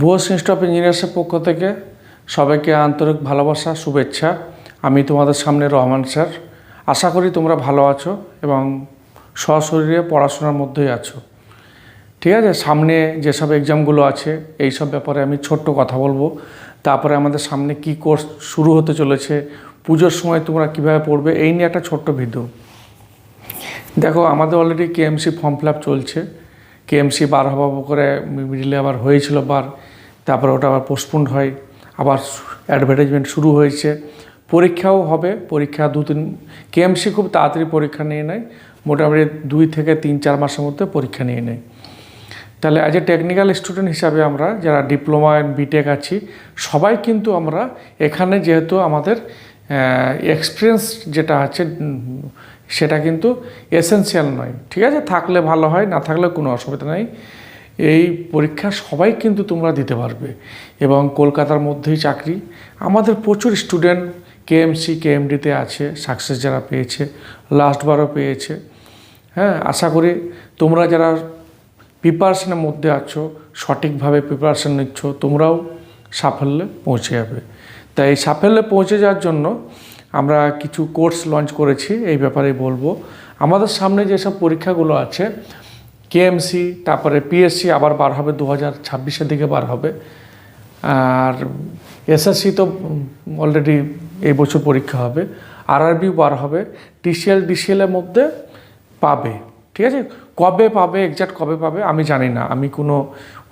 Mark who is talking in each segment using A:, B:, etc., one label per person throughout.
A: Bose institute of ইঞ্জিনিয়ার্সের পক্ষ থেকে সবাইকে আন্তরিক ভালোবাসা, শুভেচ্ছা। আমি তোমাদের সামনে রহমান স্যার। আশা করি তোমরা ভালো আছো এবং সশরীরে পড়াশোনার মধ্যেই আছো। ঠিক আছে, সামনে যেসব এক্সামগুলো আছে এই সব ব্যাপারে আমি ছোট্ট কথা বলব। তারপরে আমাদের সামনে কি কোর্স শুরু হতে চলেছে, পুজোর সময় তোমরা কীভাবে পড়বে, এই নিয়ে একটা ছোট্ট ভিডিও দেখো, আমাদের অলরেডি কেএমসি ফর্ম ফিল চলছে। কেএমসি বার হওয়া করে মিডিলে আবার হয়েছিল বার, তারপরে ওটা আবার পোস্টপোন্ড হয়, আবার অ্যাডভার্টাইজমেন্ট শুরু হয়েছে। পরীক্ষাও হবে, পরীক্ষা দু তিন কেএমসি খুব তাড়াতাড়ি পরীক্ষা নিয়ে নেয়, মোটামুটি দুই থেকে তিন, চার মাসের মধ্যে পরীক্ষা নিয়ে নেয়। তাহলে অ্যাজ এ টেকনিক্যাল স্টুডেন্ট হিসাবে আমরা যারা ডিপ্লোমা অ্যান্ড বিটেক আছি, সবাই কিন্তু আমরা এখানে যেহেতু আমাদের এক্সপিরিয়েন্স যেটা আছে সেটা কিন্তু এসেনশিয়াল নয়। ঠিক আছে? থাকলে ভালো হয়, না থাকলে কোনো অসুবিধা নেই। এই পরীক্ষা সবাই কিন্তু তোমরা দিতে পারবে। এবং কলকাতার মধ্যেই চাকরি। আমাদের প্রচুর স্টুডেন্ট কেএমসি কেএমডিতে আছে সাকসেস যারা পেয়েছে লাস্টবারও পেয়েছে। হ্যাঁ আশা করি তোমরা যারা প্রিপারেশনের মধ্যে আছো, সঠিকভাবে প্রিপারেশন নিচ্ছ, তোমরাও সাফল্যে পৌঁছে যাবে। তাই সাফল্যে পৌঁছে যাওয়ার জন্য আমরা কিছু কোর্স লঞ্চ করেছি, এই ব্যাপারে বলব। আমাদের সামনে যেসব পরীক্ষাগুলো আছে কেএমসি তারপরে পিএসসি আবার বার হবে দু হাজার ছাব্বিশের দিকে বার হবে। আর এসএসসি তো অলরেডি এই বছর পরীক্ষা হবে। আরআরবি বার হবে টিসিএল ডিসিএলের মধ্যে পাবে, ঠিক আছে? কবে পাবে এক্সাক্ট কবে পাবে, আমি জানি না। আমি কোনো,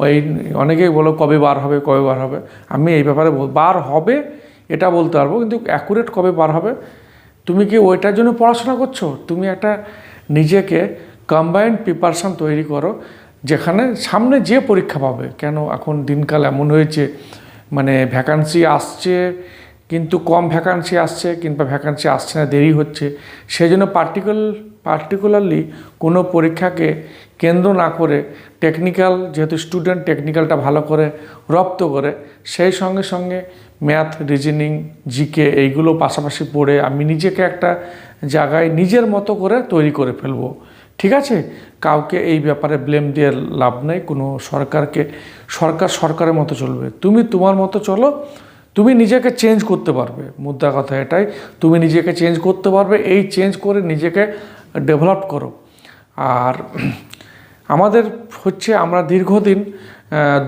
A: ওই অনেকেই বলো কবে বার হবে, কবে বার হবে। আমি এই ব্যাপারে বার হবে এটা বলতে পারব, কিন্তু অ্যাকুরেট কবে বার হবে? তুমি কি ওইটার জন্য পড়াশোনা করছ? তুমি একটা নিজেকে কম্বাইন্ড প্রিপারেশান তৈরি করো, যেখানে সামনে যে পরীক্ষা পাবে। কেন এখন দিনকাল এমন হয়েছে মানে ভ্যাকান্সি আসছে, কিন্তু কম ভ্যাকান্সি আসছে, কিংবা ভ্যাকান্সি আসছে না, দেরি হচ্ছে। সেই জন্য পার্টিকুলার পার্টিকুলারলি কোনো পরীক্ষাকে কেন্দ্র না করে টেকনিক্যাল যেহেতু স্টুডেন্ট টেকনিক্যালটা ভালো করে রপ্ত করে, সেই সঙ্গে সঙ্গে ম্যাথ রিজনিং জিকে এইগুলো পাশাপাশি পড়ে আমি নিজেকে একটা জায়গায় নিজের মতো করে তৈরি করে ফেলব। ঠিক আছে? কাউকে এই ব্যাপারে ব্লেম দিয়ে লাভ নেই, কোনো সরকারকে, সরকার সরকারের মতো চলবে। তুমি তোমার মতো চলো, তুমি নিজেকে চেঞ্জ করতে পারবে। মুদ্রা কথা এটাই, তুমি নিজেকে চেঞ্জ করতে পারবে, এই চেঞ্জ করে নিজেকে ডেভেলপ করো। আর আমাদের হচ্ছে আমরা দীর্ঘদিন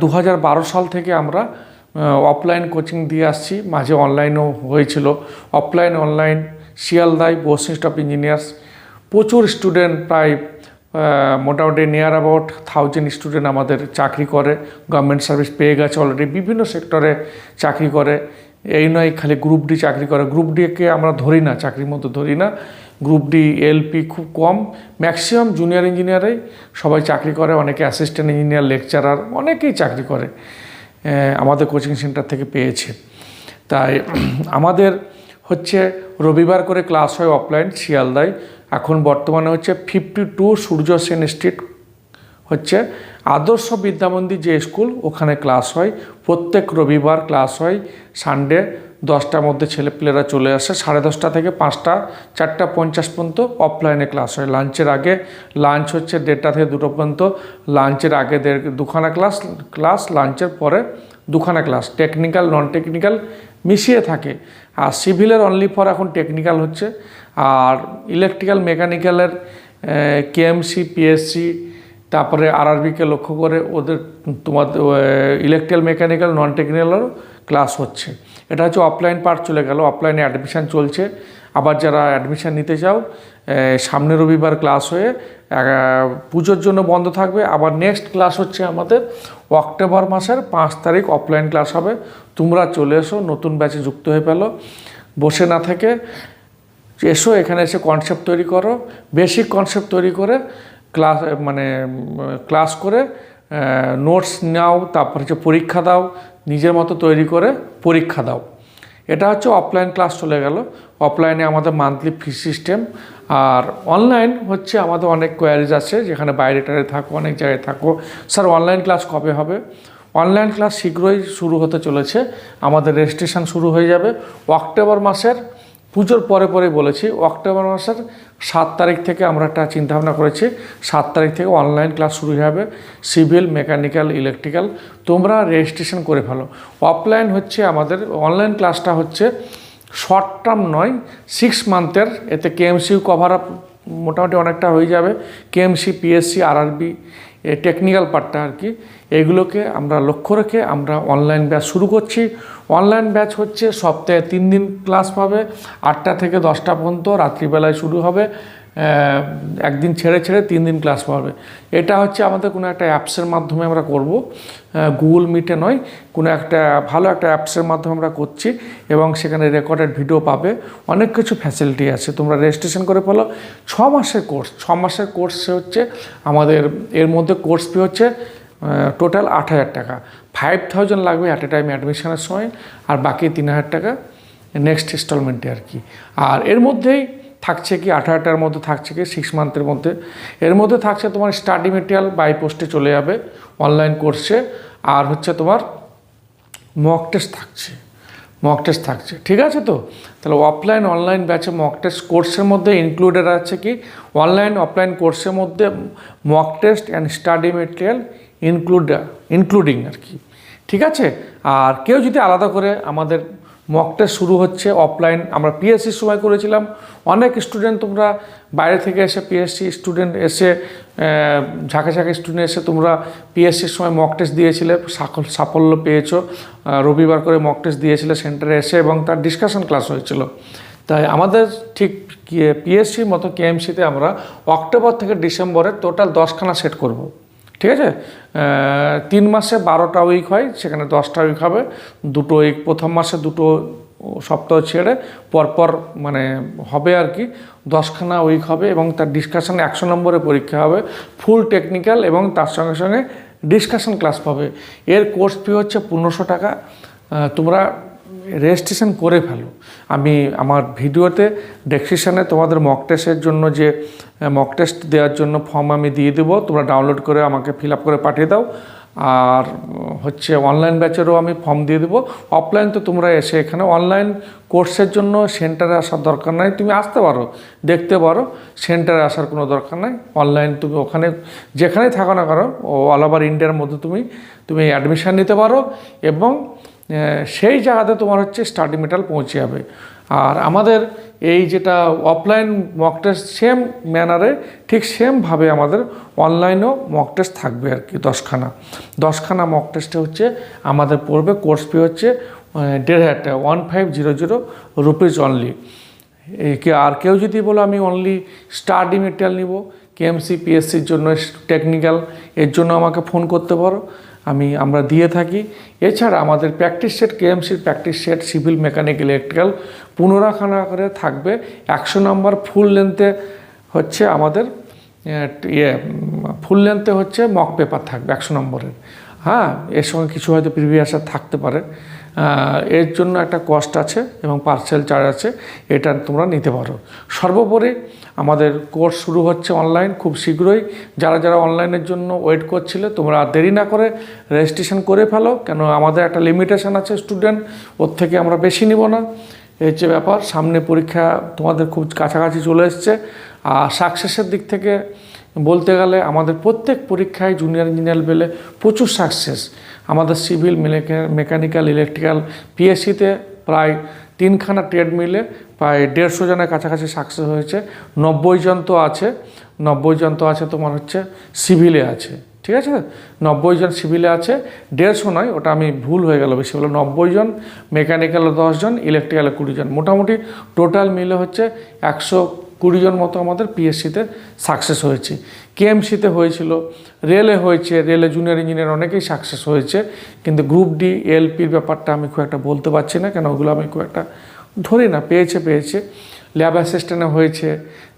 A: দু হাজার বারো সাল থেকে আমরা অফলাইন কোচিং দিয়ে আসছি। মাঝে অনলাইনও হয়েছিল। অফলাইন অনলাইন শিয়ালদাই বোস অফ ইঞ্জিনিয়ার্স প্রচুর স্টুডেন্ট প্রায় মোটামুটি নিয়ার অ্যাবাউট থাউজেন্ড স্টুডেন্ট আমাদের চাকরি করে। গভর্নমেন্ট সার্ভিস পেয়ে গেছে অলরেডি বিভিন্ন সেক্টরে চাকরি করে। এই নয়, খালি গ্রুপ ডি চাকরি করে। গ্রুপ ডিকে আমরা ধরি না, চাকরির মধ্যে ধরি না। গ্রুপ ডি এলপি খুব কম। ম্যাক্সিমাম জুনিয়র ইঞ্জিনিয়ারেই সবাই চাকরি করে, অনেকে অ্যাসিস্ট্যান্ট ইঞ্জিনিয়ার লেকচারার অনেকেই চাকরি করে আমাদের কোচিং সেন্টার থেকে পেয়েছে। তাই আমাদের হচ্ছে রবিবার করে ক্লাস হয় অফলাইন শিয়ালদায়। এখন বর্তমানে হচ্ছে fifty two Surya Sen street হচ্ছে আদর্শ বিদ্যামন্দির যে স্কুল, ওখানে ক্লাস হয়। প্রত্যেক রবিবার ক্লাস হয়। সানডে দশটার মধ্যে ছেলেপিলেরা চলে আসে। সাড়ে দশটা থেকে পাঁচটা, চারটা পঞ্চাশ পর্যন্ত অফলাইনে ক্লাস হয়। লাঞ্চের আগে লাঞ্চ হচ্ছে দেড়টা থেকে দুটো পর্যন্ত। লাঞ্চের আগে দেড়, দুখানা ক্লাস ক্লাস লাঞ্চের পরে দুখানা ক্লাস টেকনিক্যাল নন টেকনিক্যাল মিশিয়ে থাকে। আর সিভিলের অনলি ফর এখন টেকনিক্যাল হচ্ছে। আর ইলেকট্রিক্যাল মেকানিক্যালের কেএমসি পিএসসি তারপরে আরআরবিকে লক্ষ্য করে ওদের তোমাদের ইলেকট্রিক্যাল মেকানিক্যাল নন টেকনিক্যালেরও ক্লাস হচ্ছে। এটা হচ্ছে অফলাইন পার্ট চলে গেল অফলাইনে অ্যাডমিশান চলছে। আবার যারা অ্যাডমিশান নিতে চাও আহ, সামনের রবিবার ক্লাস হয়ে পুজোর জন্য বন্ধ থাকবে। আবার নেক্সট ক্লাস হচ্ছে আমাদের অক্টোবর মাসের পাঁচ তারিখ অফলাইন ক্লাস হবে। তোমরা চলে এসো নতুন ব্যাচে যুক্ত হয়ে পেল বসে না থেকে এসো এখানে এসে কনসেপ্ট তৈরি করো। বেসিক কনসেপ্ট তৈরি করে ক্লাস মানে ক্লাস করে নোটস নাও, তারপর হচ্ছে পরীক্ষা দাও, নিজের মতো তৈরি করে পরীক্ষা দাও। এটা হচ্ছে অফলাইন ক্লাস চলে গেল। অফলাইনে আমাদের মান্থলি ফি সিস্টেম আর অনলাইন হচ্ছে আমাদের অনেক কোয়ারিজ আছে, যেখানে বাইরে টাইরে থাকো, অনেক জায়গায় থাকো। স্যার অনলাইন ক্লাস কবে হবে? অনলাইন ক্লাস শীঘ্রই শুরু হতে চলেছে। আমাদের রেজিস্ট্রেশন শুরু হয়ে যাবে। অক্টোবর মাসের পুজোর পরে পরে বলেছি, অক্টোবর মাসের সাত তারিখ থেকে আমরা একটা চিন্তাভাবনা করেছি। সাত তারিখ থেকে অনলাইন ক্লাস শুরু হবে সিভিল মেকানিক্যাল ইলেকট্রিক্যাল তোমরা রেজিস্ট্রেশন করে ফেলো। অফলাইন হচ্ছে আমাদের অনলাইন ক্লাসটা হচ্ছে শর্ট টার্ম নয় সিক্স মান্থের এতে কেএমসিউ কভার আপ মোটামুটি অনেকটা হয়ে যাবে। কেএমসি পিএসসি আরআরবি টেকনিক্যাল পার্টটা আর কি এগুলোকে আমরা লক্ষ্য রেখে আমরা অনলাইন ব্যাচ শুরু করছি। অনলাইন ব্যাচ হচ্ছে সপ্তাহে তিন দিন ক্লাস পাবে, আটটা থেকে দশটা পর্যন্ত রাত্রিবেলায় শুরু হবে। একদিন ছেড়ে ছেড়ে তিন দিন ক্লাস পাবে এটা হচ্ছে আমাদের কোনো একটা অ্যাপসের মাধ্যমে আমরা করব। গুগল মিটে নয়, কোনো একটা ভালো একটা অ্যাপসের মাধ্যমে আমরা করছি এবং সেখানে রেকর্ডেড ভিডিও পাবে। অনেক কিছু ফ্যাসিলিটি আছে, তোমরা রেজিস্ট্রেশন করে ফেলো। ছ মাসের কোর্স ছ মাসের কোর্স হচ্ছে আমাদের, এর মধ্যে কোর্স ফি হচ্ছে টোটাল আট হাজার টাকা। ফাইভ থাউজেন্ড লাগবে অ্যাট এ টাইম অ্যাডমিশনের সময়, আর বাকি তিন হাজার টাকা নেক্সট ইনস্টলমেন্টে আর কি। আর এর মধ্যেই থাকছে কি আঠারোটার মধ্যে থাকছে কি সিক্স মান্থের মধ্যে। এর মধ্যে থাকছে তোমার স্টাডি মেটেরিয়াল বাই পোস্টে চলে যাবে অনলাইন কোর্সে আর হচ্ছে তোমার মক টেস্ট থাকছে মক টেস্ট থাকছে, ঠিক আছে তো? তাহলে অফলাইন অনলাইন ব্যাচে মক টেস্ট কোর্সের মধ্যে ইনক্লুডেড আছে কি? অনলাইন অফলাইন কোর্সের মধ্যে mock test and study material include including আর কি, ঠিক আছে? আর কেউ যদি আলাদা করে আমাদের মক টেস্ট শুরু হচ্ছে অফলাইন আমরা পিএসসির সময় করেছিলাম। অনেক স্টুডেন্ট তোমরা বাইরে থেকে এসে পিএসসি স্টুডেন্ট এসে ঝাঁকে ঝাঁকে স্টুডেন্ট এসে তোমরা পিএসসির সময় মক টেস্ট দিয়েছিলে সাফল- সাফল্য পেয়েছ। রবিবার করে মক টেস্ট দিয়েছিলে সেন্টারে এসে এবং তার ডিসকাশন ক্লাস হয়েছিল। তাই আমাদের ঠিক পিএসসির মতো কেএমসিতে আমরা অক্টোবর থেকে ডিসেম্বরে টোটাল দশখানা সেট করব। ঠিক আছে? তিন মাসে বারোটা উইক হয়, সেখানে দশটা উইক হবে। দুটো উইক প্রথম মাসে দুটো সপ্তাহ ছেড়ে পরপর মানে হবে আর কি, দশখানা উইক হবে এবং তার ডিসকাশন একশো নম্বরে পরীক্ষা হবে ফুল টেকনিক্যাল এবং তার সঙ্গে সঙ্গে ডিসকাশন ক্লাস পাবে। এর কোর্স ফি হচ্ছে পনেরোশো টাকা। তোমরা রেজিস্ট্রেশন করে ফেলো। আমি আমার ভিডিওতে ডেসক্রিপশানে তোমাদের মক টেস্টের জন্য যে মক টেস্ট দেওয়ার জন্য ফর্ম আমি দিয়ে দেবো, তোমরা ডাউনলোড করে আমাকে ফিল করে পাঠিয়ে দাও। আর হচ্ছে অনলাইন ব্যাচেরও আমি ফর্ম দিয়ে দেবো। অফলাইন তো তোমরা এসে এখানে অনলাইন কোর্সের জন্য সেন্টারে আসার দরকার নাই। তুমি আসতে পারো, দেখতে পারো সেন্টারে আসার কোনো দরকার নাই। অনলাইন তুমি ওখানে, যেখানেই থাকো না করো অল ওভার ইন্ডিয়ার মধ্যে তুমি তুমি অ্যাডমিশান নিতে পারো এবং সেই জায়গাতে তোমার হচ্ছে স্টাডি মেটাল পৌঁছে যাবে। আর আমাদের এই যেটা অফলাইন মক টেস্ট সেম ম্যানারে ঠিক সেমভাবে আমাদের অনলাইনেও মক টেস্ট থাকবে আর কি দশখানা। দশখানা মক টেস্টে হচ্ছে আমাদের পড়বে কোর্স ফি হচ্ছে দেড় হাজার টাকা one five zero zero rupees only আর কেউ যদি বলো আমি অনলি স্টাডি মেটেরিয়াল নিব কেএমসি পিএসসির জন্য টেকনিক্যাল এর জন্য আমাকে ফোন করতে পারো। আমি, আমরা দিয়ে থাকি। এছাড়া আমাদের practice set, কেএমসির practice set, civil mechanic, electrical পুনরাখানা করে থাকবে। একশো নম্বর ফুল লেন্থে হচ্ছে আমাদের ইয়ে ফুল লেন্থে হচ্ছে মক পেপার থাকবে একশো নম্বরের। হ্যাঁ এর সঙ্গে কিছু হয়তো প্রিভিয়াসার থাকতে পারে। এর জন্য একটা কস্ট আছে এবং পার্সেল চার্জ আছে, এটা তোমরা নিতে পারো। সর্বোপরি আমাদের কোর্স শুরু হচ্ছে অনলাইন খুব শীঘ্রই। যারা যারা অনলাইনের জন্য ওয়েট করছিলে, তোমরা দেরি না করে রেজিস্ট্রেশন করে ফেলো। কেন আমাদের একটা লিমিটেশন আছে স্টুডেন্ট ওর থেকে আমরা বেশি নিব না। এই হচ্ছে ব্যাপার। সামনে পরীক্ষা তোমাদের খুব কাছাকাছি চলে এসছে। আর সাকসেসের দিক থেকে বলতে গেলে আমাদের প্রত্যেক পরীক্ষায় জুনিয়র ইঞ্জিনিয়ার বেলে প্রচুর সাকসেস আমাদের সিভিল মেকানিক্যাল ইলেকট্রিক্যাল পিএসসিতে প্রায় তিনখানা ট্রেড মিলে প্রায় দেড়শো জনের কাছাকাছি সাকসেস হয়েছে। নব্বই জন তো আছে। নব্বই জন তো আছে তোমার হচ্ছে সিভিলে আছে। ঠিক আছে? নব্বই জন সিভিলে আছে। দেড়শো নয়, ওটা আমি ভুল হয়ে গেল বেশি হলো নব্বই জন মেকানিক্যালে দশজন ইলেকট্রিক্যালে কুড়ি জন। মোটামুটি টোটাল মিলে হচ্ছে একশো কুড়ি জন মতো আমাদের পিএসসিতে সাকসেস হয়েছে। কেএমসিতে হয়েছিল রেলে হয়েছে রেলে জুনিয়র ইঞ্জিনিয়ার অনেকেই সাকসেস হয়েছে, কিন্তু গ্রুপ ডি এলপির ব্যাপারটা আমি খুব একটা বলতে পারছি না, কেন ওগুলো আমি খুব একটা ধরি না, পেয়েছে পেয়েছে। ল্যাব অ্যাসিস্ট্যান্টে হয়েছে,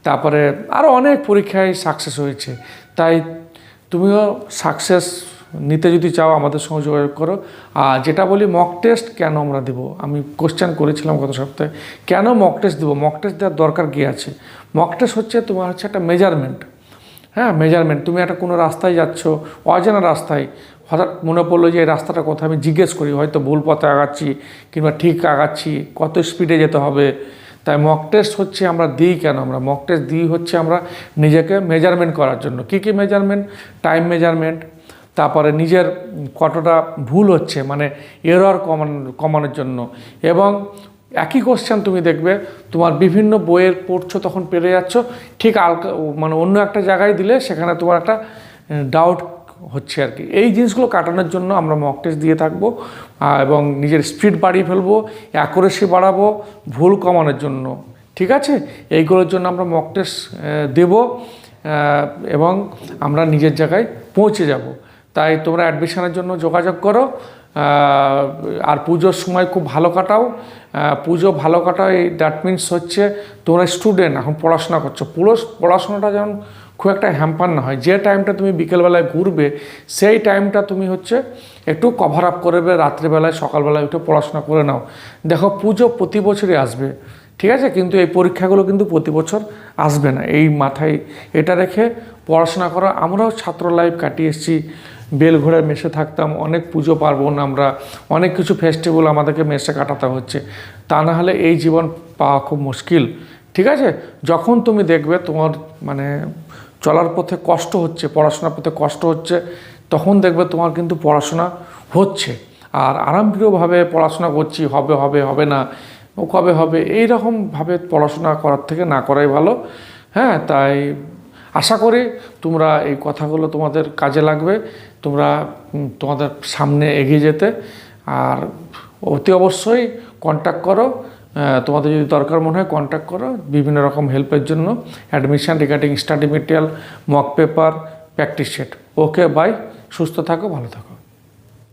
A: তারপরে আরও অনেক পরীক্ষায় সাকসেস হয়েছে। তাই তুমিও সাকসেস নিতে যদি চাও, আমাদের সঙ্গে যোগাযোগ করো। আর যেটা বলি মক টেস্ট কেন আমরা দেবো? আমি কোশ্চেন করেছিলাম গত সপ্তাহে, কেন মক টেস্ট দেবো? মক টেস্ট দেওয়ার দরকার কী আছে? মক টেস্ট হচ্ছে তোমার হচ্ছে একটা মেজারমেন্ট হ্যাঁ মেজারমেন্ট তুমি একটা কোনো রাস্তায় যাচ্ছ, অজানা রাস্তায়, হঠাৎ মনে পড়ল যে এই রাস্তাটা কোথায়, আমি জিজ্ঞেস করি, হয়তো ভুল পথে আগাচ্ছি কিংবা ঠিক আগাচ্ছি, কত স্পিডে যেতে হবে? তাই মক টেস্ট হচ্ছে আমরা দিই কেন? আমরা মক টেস্ট দিই হচ্ছে আমরা নিজেকে মেজারমেন্ট করার জন্য। কী কী মেজারমেন্ট টাইম মেজারমেন্ট তারপরে নিজের কতটা ভুল হচ্ছে মানে এরর কমান, কমানোর জন্য। এবং একই কোশ্চেন তুমি দেখবে, তোমার বিভিন্ন বইয়ের পড়ছো তখন পেরে যাচ্ছ, ঠিক আলকা মানে অন্য একটা জায়গায় দিলে সেখানে তোমার একটা ডাউট হচ্ছে আর কি। এই জিনিসগুলো কাটানোর জন্য আমরা মক টেস্ট দিয়ে থাকব এবং নিজের স্পিড বাড়িয়ে ফেলব অ্যাকুরেসি বাড়াবো, ভুল কমানোর জন্য, ঠিক আছে? এইগুলোর জন্য আমরা মক টেস্ট দেবো এবং আমরা নিজের জায়গায় পৌঁছে যাব। তাই তোমরা অ্যাডমিশনের জন্য যোগাযোগ করো আর পুজোর সময় খুব ভালো কাটাও। পুজো ভালো কাটাও এই দ্যাট মিনস হচ্ছে তোমরা স্টুডেন্ট এখন পড়াশোনা করছ। পুরো পড়াশোনাটা যেমন খুব একটা হ্যাম্পার না হয়। যে টাইমটা তুমি বিকেলবেলায় ঘুরবে, সেই টাইমটা তুমি হচ্ছে একটু কভার আপ করবে রাত্রেবেলায়, সকালবেলায় উঠে পড়াশোনা করে নাও। দেখো, পুজো প্রতি বছরই আসবে, ঠিক আছে? কিন্তু এই পরীক্ষাগুলো কিন্তু প্রতি বছর আসবে না। এই মাথায় এটা রেখে পড়াশোনা করা। আমরাও ছাত্র লাইফ কাটিয়ে এসেছি। বেলঘরে মেশে থাকতাম, অনেক পুজো পার্বণ আমরা, অনেক কিছু ফেস্টিভ্যাল আমাদেরকে মেশে কাটাতে হচ্ছে। তা না হলে এই জীবন পাওয়া খুব মুশকিল। ঠিক আছে? যখন তুমি দেখবে তোমার মানে চলার পথে কষ্ট হচ্ছে, পড়াশোনার পথে কষ্ট হচ্ছে, তখন দেখবে তোমার কিন্তু পড়াশোনা হচ্ছে। আর আরামপ্রিয়ভাবে পড়াশোনা করছি, হবে হবে হবে না, ও কবে হবে? এই রকমভাবে পড়াশোনা করার থেকে না করাই ভালো। হ্যাঁ তাই আশা করি তোমরা এই কথাগুলো তোমাদের কাজে লাগবে। তোমরা তোমাদের সামনে এগিয়ে যেতে। আর অতি অবশ্যই কন্ট্যাক্ট করো। তোমাদের যদি দরকার মনে হয় কন্ট্যাক্ট করো বিভিন্ন রকম হেল্পের জন্য। Admission regarding study material mock paper practice set okay bye সুস্থ থাকো, ভালো থাকো।